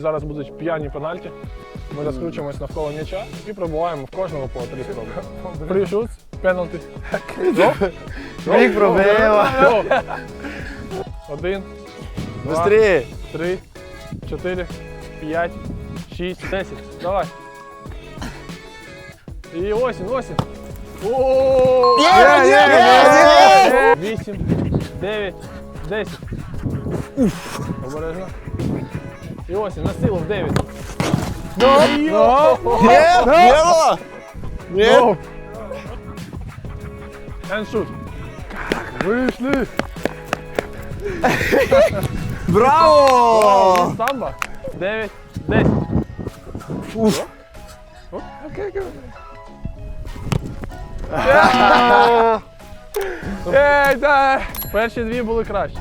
Зараз будуть п'яні пенальті. Ми розкручуємось навколо м'яча і пробуваємо в кожного по три спроби. Пришут, пенальті. Міг пробила. Один, два, Быстрее. три, чотири, п'ять, шість, десять. Давай. І осінь, осінь. О! Є, є, є, Вісім, дев'ять, десять. Обережно. І осінь, на силу в дев'ять. Ну, Нет, не было. Нет. And shoot. Вийшли. Браво! Самбо. Дев'ять, десять. Уф. Окей, окей. Ей, да. Перші дві були краще.